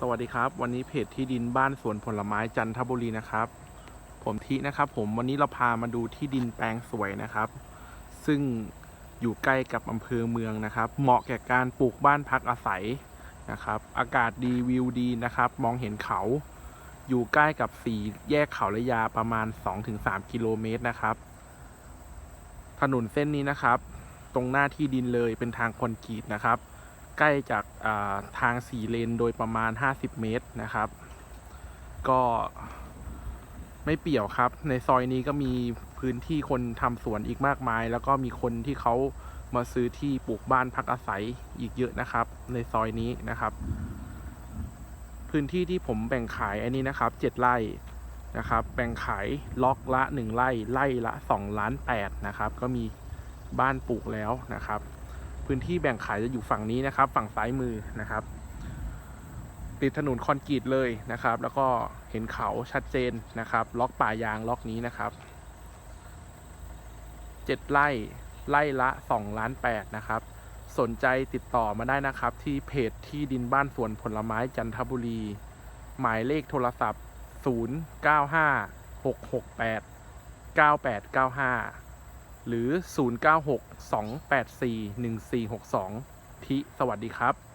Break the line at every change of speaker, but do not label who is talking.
สวัสดีครับ วันนี้เพจที่ดินบ้านสวนผลไม้จันทบุรีนะครับ ผมทินะครับ ผมวันนี้เราพามาดูที่ดินแปลงสวยนะครับ ซึ่งอยู่ใกล้กับอำเภอเมืองนะครับ เหมาะแก่การปลูกบ้านพักอาศัยนะครับ อากาศดีวิวดีนะครับ มองเห็นเขา อยู่ใกล้กับสี่แยกเขาระยาประมาณ 2-3 กิโลเมตรนะครับ ถนนเส้นนี้นะครับ ตรงหน้าที่ดินเลยเป็นทางคอนกรีตนะครับ ใกล้จากาทางสี่เลนโดยประมาณ 50 เมตรนะครับ ก็ไม่เปี่ยวครับ ในซอยนี้ก็มีพื้นที่คนทำสวนอีกมากมาย แล้วก็มีคนที่เขามาซื้อที่ปลูกบ้านพักอาศัยอีกเยอะนะครับ ในซอยนี้นะครับ พื้นที่ที่ผมแบ่งขายอันนี้นะครับ7ไร่นะครับ แบ่งขายล็อกละ 1ไร่ไร่ละ2ล้าน8นะครับ ก็มีบ้านปลูกแล้วนะครับ พื้นที่แบ่งขายจะอยู่ฝั่งนี้นะครับ ฝั่งซ้ายมือนะครับ ติดถนนคอนกรีตเลยนะครับ แล้วก็เห็นเขาชัดเจนนะครับ ล็อกป่ายางล็อกนี้นะครับเจ็ดไร่ไร่ละสองล้านแปดนะครับ สนใจติดต่อมาได้นะครับ ที่เพจที่ดินบ้านสวนผลไม้จันทบุรี หมายเลขโทรศัพท์ 0 9 5 6 6 8 9 8 9 5 หรือ 096 284 1462ทิสวัสดีครับ